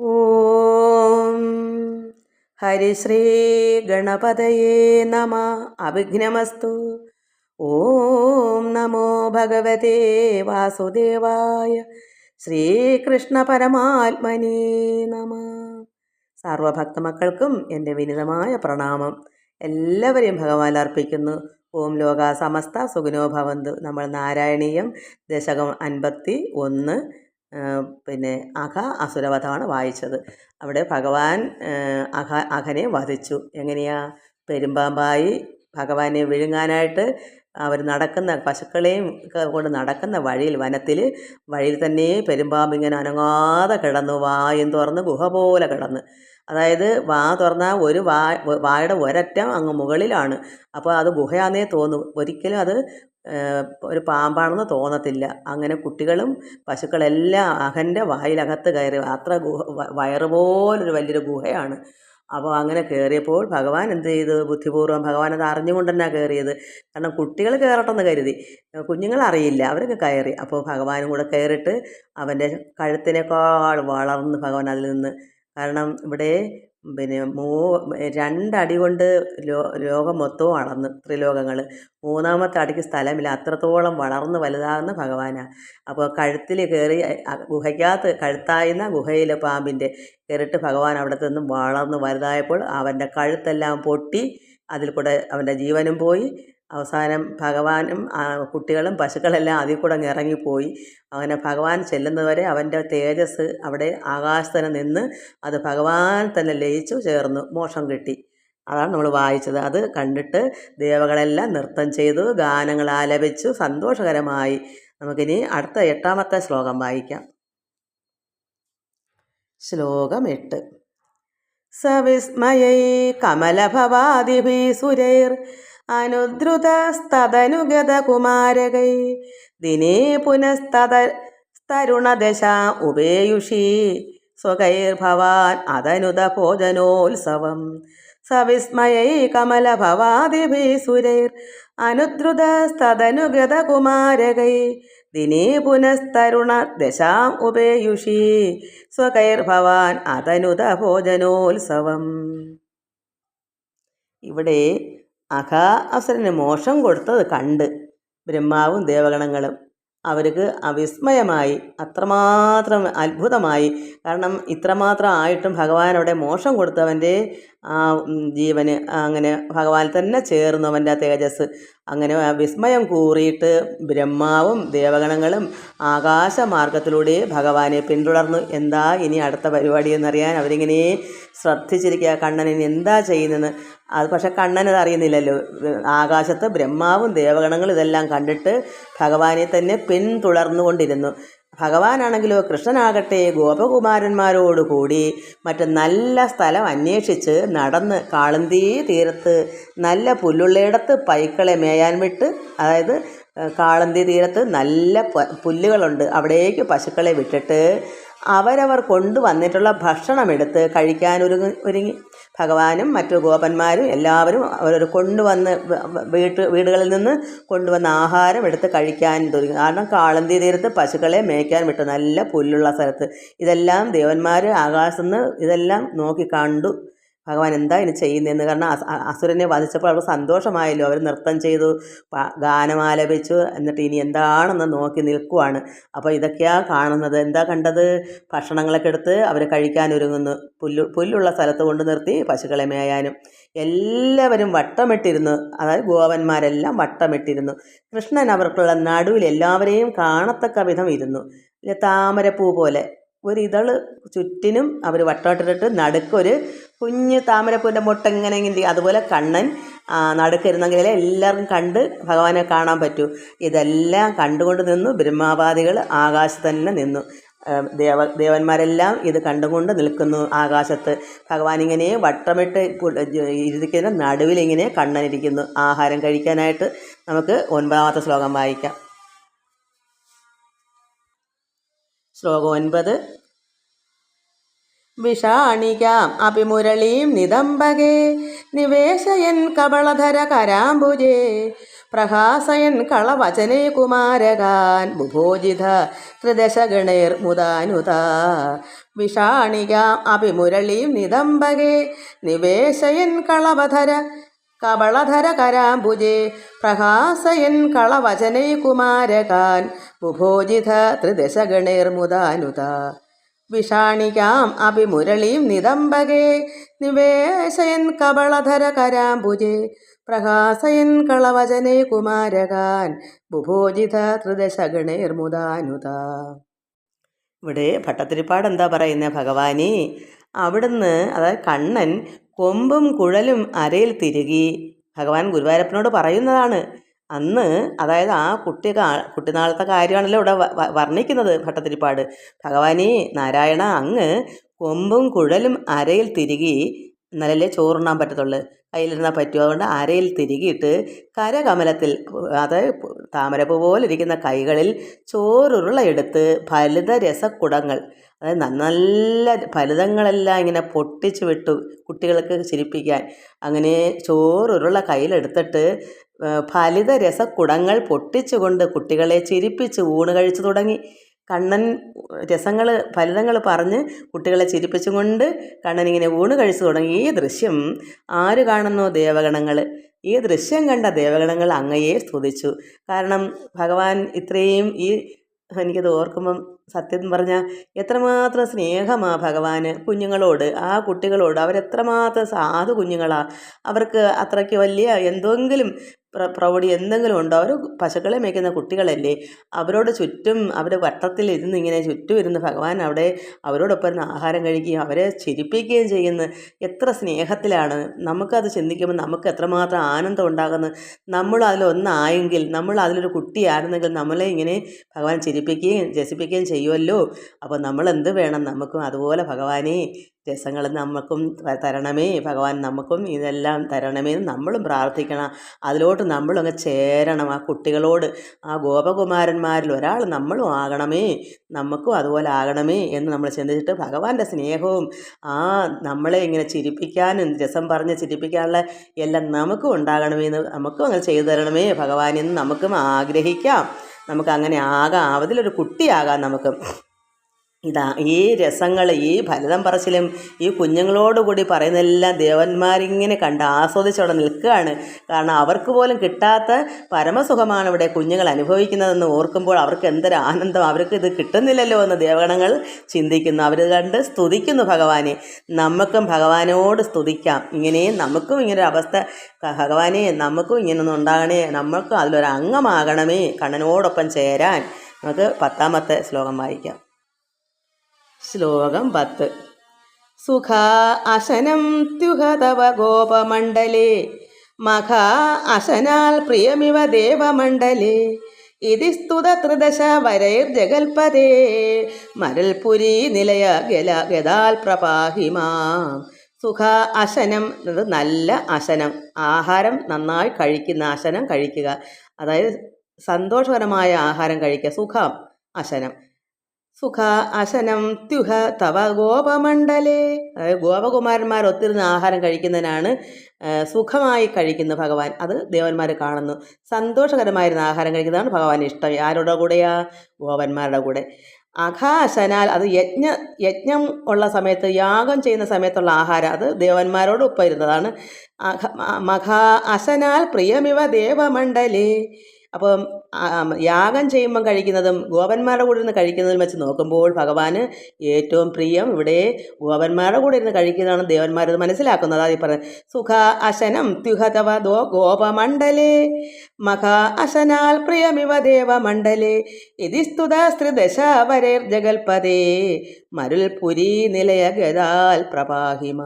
ഓം ഹരിശ്രീ ഗണപതയേ നമ. അവിഘ്നമസ്തു. ഓം നമോ ഭഗവതേ വാസുദേവായ ശ്രീകൃഷ്ണ പരമാത്മനേ നമ. സർവഭക്തമക്കൾക്കും എന്റെ വിനിതമായ പ്രണാമം. എല്ലാവരെയും ഭഗവാൻ അർപ്പിക്കുന്നു. ഓം ലോക സമസ്ത സുഖിനോ ഭവന്തു. നമ്മൾ നാരായണീയം ദശകം അൻപത്തി ഒന്ന് പിന്നെ അഘ അസുരവധമാണ് വായിച്ചത്. അവിടെ ഭഗവാൻ അഘ അഘനെ വധിച്ചു. എങ്ങനെയാ? പെരുമ്പാമ്പായി ഭഗവാനെ വിഴുങ്ങാനായിട്ട് അവർ നടക്കുന്ന പശുക്കളെയും കൊണ്ട് നടക്കുന്ന വഴിയിൽ വനത്തിൽ വഴിയിൽ തന്നെ പെരുമ്പാമ്പ് ഇങ്ങനെ അനങ്ങാതെ കിടന്നു വായും തുറന്ന് ഗുഹ പോലെ കിടന്ന്. അതായത് വാ തുറന്നാൽ ഒരു വാ വായുടെ ഒരറ്റം അങ്ങ് മുകളിലാണ്. അപ്പോൾ അത് ഗുഹയാന്നേ തോന്നും. ഒരിക്കലും അത് ഒരു പാമ്പാണെന്ന് തോന്നത്തില്ല. അങ്ങനെ കുട്ടികളും പശുക്കളെല്ലാം അഹന്റെ വായിലകത്ത് കയറി അത്ര ഗുഹ വയറുപോലൊരു വയറ് പോലൊരു വലിയൊരു ഗുഹയാണ്. അപ്പോൾ അങ്ങനെ കയറിയപ്പോൾ ഭഗവാൻ എന്ത് ചെയ്തു? ബുദ്ധിപൂർവം ഭഗവാൻ അത് അറിഞ്ഞുകൊണ്ട് തന്നെ കയറിയത്. കാരണം കുട്ടികൾ കയറട്ടെന്ന് കരുതി. കുഞ്ഞുങ്ങൾ അറിയില്ല. അവരൊക്കെ കയറി. അപ്പോൾ ഭഗവാനും കൂടെ കയറിയിട്ട് അവന്റെ കഴുത്തിനേക്കാൾ വളർന്ന് ഭഗവാൻ അതിൽ നിന്ന് കാരണം ഇവിടെ പിന്നെ മൂ രണ്ടടി കൊണ്ട് ലോ ലോകം മൊത്തവും അളന്ന് ത്രിലോകങ്ങൾ മൂന്നാമത്തെ അടിക്ക് സ്ഥലമില്ല. അത്രത്തോളം വളർന്ന് വലുതാകുന്ന ഭഗവാനാണ് അപ്പോൾ കഴുത്തിൽ കയറി ഗുഹയ്ക്കകത്ത് കഴുത്തായുന്ന ഗുഹയിലെ പാമ്പിന്റെ കയറിയിട്ട് ഭഗവാൻ അവിടെ നിന്നും വളർന്ന് വലുതായപ്പോൾ അവന്റെ കഴുത്തെല്ലാം പൊട്ടി അതിൽ കൂടെ അവന്റെ ജീവനും പോയി. അവസാനം ഭഗവാനും കുട്ടികളും പശുക്കളെല്ലാം അതിൽ കൂടെ ഇറങ്ങിപ്പോയി. അങ്ങനെ ഭഗവാൻ ചെല്ലുന്നതുവരെ അവന്റെ തേജസ് അവിടെ ആകാശത്തന്നെ നിന്ന് അത് ഭഗവാൻ തന്നെ ലയിച്ചു ചേർന്നു. മോക്ഷം കിട്ടി. അതാണ് നമ്മൾ വായിച്ചത്. അത് കണ്ടിട്ട് ദേവകളെല്ലാം നൃത്തം ചെയ്തു ഗാനങ്ങൾ ആലപിച്ചു സന്തോഷകരമായി. നമുക്കിനി അടുത്ത എട്ടാമത്തെ ശ്ലോകം വായിക്കാം. ശ്ലോകം എട്ട്. സവിസ്മയൈ കമലഭവാദിഭിः സുരൈർ അനുദ്രുതസ്തദനുഗതകുമാരകൈ. ദിനേ പുനസ്തത തരുണദശ ഉപേയുഷി. സ്വകൈർഭവാൻ അതനുത ഭോജനോത്സവം സവിസ്മയൈ കമലഭവാദിഭിः സുരൈർ അനുദ്രുതസ്തദനുഗതകുമാരകൈ. ദിനേ പുനസ്തരുണ ദശാം ഉപേയുഷി. സ്വകൈർഭവാൻ അതനുത ഭോജനോത്സവം ഇവിടെ അഘാ മോശം കൊടുത്തത് കണ്ട് ബ്രഹ്മാവും ദേവഗണങ്ങളും. അവർക്ക് അവിസ്മയമായി അത്രമാത്രം അത്ഭുതമായി. കാരണം ഇത്രമാത്രം ആയിട്ടും ഭഗവാൻ മോഷം കൊടുത്തവന്റെ ജീവന് അങ്ങനെ ഭഗവാൻ തന്നെ ചേർന്നു അവന്റെ ആ തേജസ് അങ്ങനെ ആ വിസ്മയം കൂറിയിട്ട് ബ്രഹ്മാവും ദേവഗണങ്ങളും ആകാശമാർഗത്തിലൂടെ ഭഗവാനെ പിന്തുടർന്നു എന്താ ഇനി അടുത്ത പരിപാടി എന്നറിയാൻ അവരിങ്ങനെ ശ്രദ്ധിച്ചിരിക്കുക. കണ്ണൻ എന്താ ചെയ്യുന്നതെന്ന്. അത് പക്ഷേ കണ്ണൻ അറിയുന്നില്ലല്ലോ. ആകാശത്ത് ബ്രഹ്മാവും ദേവഗണങ്ങളും ഇതെല്ലാം കണ്ടിട്ട് ഭഗവാനെ തന്നെ പിന്തുടർന്നുകൊണ്ടിരുന്നു. ഭഗവാനാണെങ്കിലോ കൃഷ്ണനാകട്ടെ ഗോപകുമാരന്മാരോട് കൂടി മറ്റ് നല്ല സ്ഥലം അന്വേഷിച്ച് നടന്ന് കാളന്തീ തീരത്ത് നല്ല പുല്ലുള്ളയിടത്ത് പൈക്കളെ മേയാൻ വിട്ട് അതായത് കാളന്തി തീരത്ത് നല്ല പുല്ലുകളുണ്ട്. അവിടേക്ക് പശുക്കളെ വിട്ടിട്ട് അവരവർ കൊണ്ടുവന്നിട്ടുള്ള ഭക്ഷണമെടുത്ത് കഴിക്കാൻ ഒരുങ്ങി ഒരുങ്ങി. ഭഗവാനും മറ്റു ഗോപന്മാരും എല്ലാവരും അവർ കൊണ്ടുവന്ന് വീട്ട് വീടുകളിൽ നിന്ന് കൊണ്ടുവന്ന ആഹാരം എടുത്ത് കഴിക്കാൻ തുടങ്ങി കാരണം കാളന്തി തീരത്ത് പശുക്കളെ മേയ്ക്കാൻ വിട്ടു. നല്ല പുല്ലുള്ള സ്ഥലത്ത്. ഇതെല്ലാം ദേവന്മാർ ആകാശത്ത് നിന്ന് ഇതെല്ലാം നോക്കി കണ്ടു. ഭഗവാൻ എന്താ ഇനി ചെയ്യുന്നതെന്ന് കാരണം അസുരനെ വധിച്ചപ്പോൾ അവർക്ക് സന്തോഷമായല്ലോ. അവർ നൃത്തം ചെയ്തു ഗാനമാലപിച്ചു എന്നിട്ട് ഇനി എന്താണെന്ന് നോക്കി നിൽക്കുവാണ്. അപ്പോൾ ഇതൊക്കെയാണ് കാണുന്നത്. എന്താ കണ്ടത്? ഭക്ഷണങ്ങളൊക്കെ എടുത്ത് അവർ കഴിക്കാൻ ഒരുങ്ങുന്നു. പുല്ല് പുല്ലുള്ള സ്ഥലത്ത് കൊണ്ട് നിർത്തി പശുക്കളെ മേയാനും. എല്ലാവരും വട്ടമിട്ടിരുന്നു. അതായത് ഗോവന്മാരെല്ലാം വട്ടമിട്ടിരുന്നു. കൃഷ്ണൻ അവർക്കുള്ള നടുവിൽ എല്ലാവരെയും കാണത്തക്ക വിധം ഇരുന്നു. താമരപ്പൂ പോലെ. ഒരു ഇതൾ ചുറ്റിനും അവർ വട്ടമിട്ടിട്ട് നടുക്കൊരു കുഞ്ഞ് താമരപ്പൂവിന്റെ മുട്ട ഇങ്ങനെ ഇങ്ങനെ അതുപോലെ കണ്ണൻ നടുക്കരുന്നെങ്കിൽ എല്ലാവർക്കും കണ്ട് ഭഗവാനെ കാണാൻ പറ്റൂ. ഇതെല്ലാം കണ്ടുകൊണ്ട് നിന്നു. ബ്രഹ്മാവാദികൾ ആകാശത്ത് തന്നെ നിന്നു. ദേവ ദേവന്മാരെല്ലാം ഇത് കണ്ടുകൊണ്ട് നിൽക്കുന്നു ആകാശത്ത്. ഭഗവാൻ ഇങ്ങനെ വട്ടമിട്ട് പു- നടുവിൽ ഇങ്ങനെ കണ്ണനിരിക്കുന്നു. ആഹാരം കഴിക്കാനായിട്ട് നമുക്ക് ഒൻപതാമത്തെ ശ്ലോകം വായിക്കാം. ശ്ലോകം ഒൻപത്. വിഷാണികാം അഭിമുരളീം നിതംബകേ നിവേശയൻ കബളധര കരാംബുജേ. പ്രഹാസയൻ കളവചനേ കുമാരകാൻ. ബുഭോജിത ത്രിദശഗണൈർമുദാനുത വിഷാണികാം അഭിമുരളീം നിതംബകേ നിവേശയൻ കളവധര കബളധര കരാമ്പുജെ പ്രഹാസയൻ കളവചനൈ കുമാരകാൻ ബുഭോജിത ത്രിദശഗണൈർമുദാനുത. വിഷാണികാം അഭിമുരളീം നിതംബകേ നിവേശയൻ കബളധര കരാമ്പുജെ പ്രഹാസയൻ കളവചനേ കുമാരകാൻ ബുഭോജിത ത്രിദശഗണൈർമുദാനുത. ഇവിടെ ഭട്ടത്തിരിപ്പാട് എന്താ പറയുന്നത് ഭഗവാനെ? അവിടുന്ന് അതായത് കണ്ണൻ കൊമ്പും കുഴലും അരയിൽ തിരുകി. ഭഗവാൻ ഗുരുവായൂരപ്പനോട് പറയുന്നതാണ്. അന്ന് അതായത് ആ കുട്ടി കുട്ടിനാളത്തെ കാര്യമാണല്ലോ ഇവിടെ വർണിക്കുന്നത് ഭട്ടത്തിരിപ്പാട് ഭഗവാനെ നാരായണ അങ്ങ് കൊമ്പും കുഴലും അരയിൽ തിരുകി എന്നാലല്ലേ ചോറുണ്ണാൻ പറ്റത്തുള്ളൂ. കയ്യിലിരുന്നാൽ പറ്റുമോ അതുകൊണ്ട് അരയിൽ തിരികിയിട്ട് കരകമലത്തിൽ അതായത് താമരപ്പൂ പോലെ ഇരിക്കുന്ന കൈകളിൽ ചോറുരുളയെടുത്ത് ഫലിത രസക്കുടങ്ങൾ അതായത് നല്ല ഫലിതങ്ങളെല്ലാം ഇങ്ങനെ പൊട്ടിച്ച് വിട്ടു കുട്ടികൾക്ക് ചിരിപ്പിക്കാൻ. അങ്ങനെ ചോറുരുള കയ്യിലെടുത്തിട്ട് ഫലിത രസക്കുടങ്ങൾ പൊട്ടിച്ചുകൊണ്ട് കുട്ടികളെ ചിരിപ്പിച്ച് ഊണ് കഴിച്ചു തുടങ്ങി. കണ്ണൻ രസങ്ങൾ ഫലിതങ്ങൾ പറഞ്ഞ് കുട്ടികളെ ചിരിപ്പിച്ചും കൊണ്ട് കണ്ണൻ ഇങ്ങനെ ഊണ് കഴിച്ചു തുടങ്ങി. ഈ ദൃശ്യം ആര് കാണുന്നു? ദേവഗണങ്ങൾ ഈ ദൃശ്യം കണ്ട ദേവഗണങ്ങൾ അങ്ങയെ സ്തുതിച്ചു. കാരണം ഭഗവാൻ ഇത്രയും ഈ എനിക്കത് ഓർക്കുമ്പം സത്യം പറഞ്ഞാൽ എത്രമാത്രം സ്നേഹമാ ഭഗവാന് കുഞ്ഞുങ്ങളോട് ആ കുട്ടികളോട്. അവരെത്രമാത്രം സാധു കുഞ്ഞുങ്ങളാണ് അവർക്ക് അത്രയ്ക്ക് വലിയ എന്തെങ്കിലും പ്രൗഢി എന്തെങ്കിലും ഉണ്ടോ? അവർ പശുക്കളെ മേയ്ക്കുന്ന കുട്ടികളല്ലേ. അവരോട് ചുറ്റും അവർ വട്ടത്തിൽ ഇരുന്ന് ഇങ്ങനെ ചുറ്റും ഇരുന്ന് ഭഗവാൻ അവിടെ അവരോടൊപ്പം ഇരുന്ന് ആഹാരം കഴിക്കുകയും അവരെ ചിരിപ്പിക്കുകയും ചെയ്യുന്ന എത്ര സ്നേഹത്തിലാണ്. നമുക്കത് ചിന്തിക്കുമ്പോൾ നമുക്ക് എത്രമാത്രം ആനന്ദം ഉണ്ടാകുന്നു. നമ്മൾ അതിലൊന്നായെങ്കിൽ നമ്മൾ അതിലൊരു കുട്ടിയായിരുന്നെങ്കിൽ നമ്മളെ ഇങ്ങനെ ഭഗവാൻ ചിരിപ്പിക്കുകയും രസിപ്പിക്കുകയും ചെയ്യുമല്ലോ അപ്പോൾ നമ്മൾ എന്ത് വേണം? നമുക്കും അതുപോലെ ഭഗവാനെ രസങ്ങൾ നമുക്കും തരണമേ. ഭഗവാൻ നമുക്കും ഇതെല്ലാം തരണമേ എന്ന് നമ്മളും പ്രാർത്ഥിക്കണം. അതിലോട്ട് നമ്മളങ്ങ് ചേരണം. ആ കുട്ടികളോട് ആ ഗോപകുമാരന്മാരിൽ ഒരാൾ നമ്മളും ആകണമേ നമുക്കും അതുപോലെ ആകണമേ എന്ന് നമ്മൾ ചിന്തിച്ചിട്ട് ഭഗവാന്റെ സ്നേഹവും ആ നമ്മളെ ഇങ്ങനെ ചിരിപ്പിക്കാനും രസം പറഞ്ഞ് ചിരിപ്പിക്കാനുള്ള എല്ലാം നമുക്കും ഉണ്ടാകണമേ എന്ന് നമുക്കും അങ്ങനെ ചെയ്തു തരണമേ ഭഗവാനെന്ന് നമുക്കും ആഗ്രഹിക്കാം. നമുക്ക് അങ്ങനെ ആകാം. അതിലൊരു കുട്ടിയാകാം നമുക്ക്. ഇതാ ഈ രസങ്ങൾ ഈ ഫലിതം പറച്ചിലും ഈ കുഞ്ഞുങ്ങളോട് കൂടി പറയുന്നതെല്ലാം ദേവന്മാരിങ്ങനെ കണ്ട് ആസ്വദിച്ചവിടെ നിൽക്കുകയാണ്. കാരണം അവർക്ക് പോലും കിട്ടാത്ത പരമസുഖമാണ് ഇവിടെ കുഞ്ഞുങ്ങൾ അനുഭവിക്കുന്നതെന്ന് ഓർക്കുമ്പോൾ അവർക്ക് എന്തൊരു ആനന്ദം. അവർക്ക് ഇത് കിട്ടുന്നില്ലല്ലോ എന്ന് ദേവഗണങ്ങൾ ചിന്തിക്കുന്നു. അവർ കണ്ട് സ്തുതിക്കുന്നു ഭഗവാനെ. നമുക്കും ഭഗവാനോട് സ്തുതിക്കാം. ഇങ്ങനെ നമുക്കും ഇങ്ങനൊരു അവസ്ഥ. ഭഗവാനെ നമുക്കും ഇങ്ങനൊന്നും ഉണ്ടാകണേ. നമുക്കും അതിലൊരു അംഗമാകണമേ കണ്ണനോടൊപ്പം ചേരാൻ. നമുക്ക് പത്താമത്തെ ശ്ലോകം വായിക്കാം. ശ്ലോകം പത്ത്. സുഖ അശനം ത്യുഹ തവ ഗോപമണ്ഡലേ. മഖ അശനാൽ പ്രിയമിവ ദേവമണ്ഡലേ. ഇതി സ്തുത ത്രിദശ വരൈർ ജഗൽപദേ മരൽപുരി നിലയ ഗല ഗതാൽ പ്രപാഹിമാം സുഖ അശനം എന്നത് നല്ല അശനം ആഹാരം നന്നായി കഴിക്കുന്ന അശനം കഴിക്കുക. അതായത് സന്തോഷകരമായ ആഹാരം കഴിക്കുക. സുഖം അശനം സുഖ അശനം ത്യുഹ തവ ഗോപമണ്ഡലേ. ഗോപകുമാരന്മാർ ഒത്തിരുന്ന് ആഹാരം കഴിക്കുന്നതിനാണ് സുഖമായി കഴിക്കുന്ന ഭഗവാൻ. അത് ദേവന്മാർ കാണുന്നു. സന്തോഷകരമായിരുന്ന ആഹാരം കഴിക്കുന്നതാണ് ഭഗവാൻ ഇഷ്ടം. ആരുടെ കൂടെയാ? ഗോപന്മാരുടെ കൂടെ. അഘാശനാൽ അത് യജ്ഞ യജ്ഞം ഉള്ള സമയത്ത് യാഗം ചെയ്യുന്ന സമയത്തുള്ള ആഹാരം. അത് ദേവന്മാരോട് ഒപ്പം ഇരുന്നതാണ് മഘാ അശനാൽ പ്രിയമിവ ദേവമണ്ഡലേ. അപ്പം യാഗം ചെയ്യുമ്പം കഴിക്കുന്നതും ഗോപന്മാരുടെ കൂടെ ഇരുന്ന് കഴിക്കുന്നതും വെച്ച് നോക്കുമ്പോൾ ഭഗവാന് ഏറ്റവും പ്രിയം ഇവിടെ ഗോപന്മാരുടെ കൂടെ ഇരുന്ന് കഴിക്കുന്നതാണ് ദേവന്മാരത് മനസ്സിലാക്കുന്നത്. അതായത് പറയുന്നത് സുഖ അശനം ത്യുഹതവ ദോ ഗോപമണ്ഡലേ. മഖ അശനാൽ പ്രിയമിവ ദേവമണ്ഡലേ. ഇതി സ്തുത സ്ത്രിദശ വരേർജഗൽപദേ മരുൽപുരി നിലയ ഗതാൽ പ്രപാഹിമ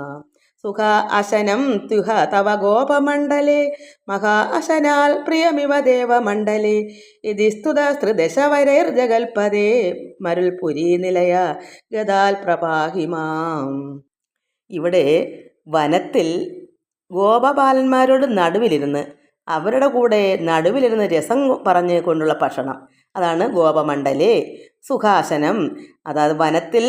സുഖ അശനം ത്യുഹ തവ ഗോപമണ്ഡലേ. മഹാ അശനാൽ പ്രിയമിവ ദേവമണ്ഡലേ. ഇതി വരൈർജഗൽപദേ മരുൽപുരി നിലയ ഗതാൽ പ്രഭാഹിമാം ഇവിടെ വനത്തിൽ ഗോപബാലന്മാരോട് നടുവിലിരുന്ന് അവരുടെ കൂടെ നടുവിലിരുന്ന് രസം പറഞ്ഞു കൊണ്ടുള്ള ഭക്ഷണം. അതാണ് ഗോപമണ്ഡലേ. സുഖാസനം. അതായത് വനത്തിൽ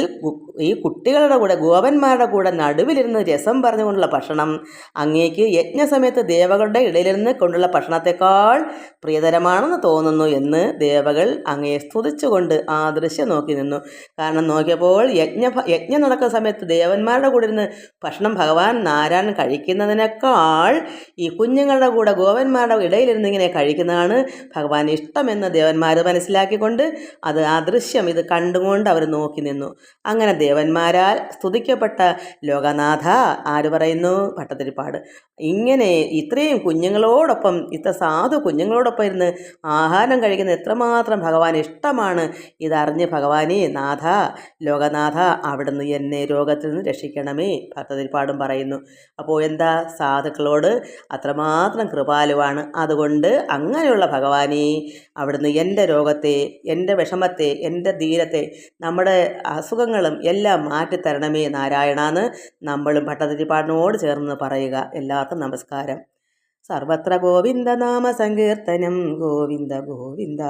ഈ കുട്ടികളുടെ കൂടെ ഗോപന്മാരുടെ കൂടെ നടുവിലിരുന്ന് രസം പറഞ്ഞുകൊണ്ടുള്ള ഭക്ഷണം. അങ്ങേക്ക് യജ്ഞസമയത്ത് ദേവകളുടെ ഇടയിലിരുന്ന് കൊണ്ടുള്ള ഭക്ഷണത്തെക്കാൾ പ്രിയതരമാണെന്ന് തോന്നുന്നു എന്ന് ദേവകൾ അങ്ങയെ സ്തുതിച്ചുകൊണ്ട് ആ ദൃശ്യം നോക്കി നിന്നു. കാരണം നോക്കിയപ്പോൾ യജ്ഞ യജ്ഞം നടക്കുന്ന സമയത്ത് ദേവന്മാരുടെ കൂടെ ഇരുന്ന് ഭക്ഷണം ഭഗവാൻ നാരായണൻ കഴിക്കുന്നതിനേക്കാൾ ഈ കുഞ്ഞുങ്ങളുടെ കൂടെ ഗോപന്മാരുടെ ഇടയിലിരുന്ന് ഇങ്ങനെ കഴിക്കുന്നതാണ് ഭഗവാൻ ഇഷ്ടമെന്ന് ദേവന്മാർ മനസ്സിലാക്കിക്കൊണ്ട് അത് ആ ദൃശ്യം ഇത് കണ്ടുകൊണ്ട് അവർ നോക്കി നിന്നു. അങ്ങനെ ദേവന്മാരാൽ സ്തുതിക്കപ്പെട്ട ലോകനാഥ ആര് പറയുന്നു? ഭട്ടതിരിപ്പാട് ഇങ്ങനെ ഇത്രയും കുഞ്ഞുങ്ങളോടൊപ്പം ഇത്ര സാധു കുഞ്ഞുങ്ങളോടൊപ്പം ഇരുന്ന് ആഹാരം കഴിക്കുന്ന എത്രമാത്രം ഭഗവാൻ ഇഷ്ടമാണ്. ഇതറിഞ്ഞ് ഭഗവാനെ നാഥ ലോകനാഥ അവിടുന്ന് എന്നെ രോഗത്തിൽ നിന്ന് രക്ഷിക്കണമേ ഭക്തതിരിപ്പാടും പറയുന്നു. അപ്പോൾ എന്താ സാധുക്കളോട്? അത്രമാത്രം കൃപാലുവാണ്. അതുകൊണ്ട് അങ്ങനെയുള്ള ഭഗവാനെ അവിടുന്ന് എന്റെ രോഗത്തെ എന്റെ വിഷമത്തെ എന്റെ ധീരത്തെ നമ്മുടെ അസുഖങ്ങളും എല്ലാം മാറ്റിത്തരണമേ നാരായണാന്ന് നമ്മളും ഭട്ടതിരിപ്പാടിനോട് ചേർന്ന് പറയുക. എല്ലാവർക്കും നമസ്കാരം. സർവത്ര ഗോവിന്ദ നാമ സങ്കീർത്തനം. ഗോവിന്ദ ഗോവിന്ദ.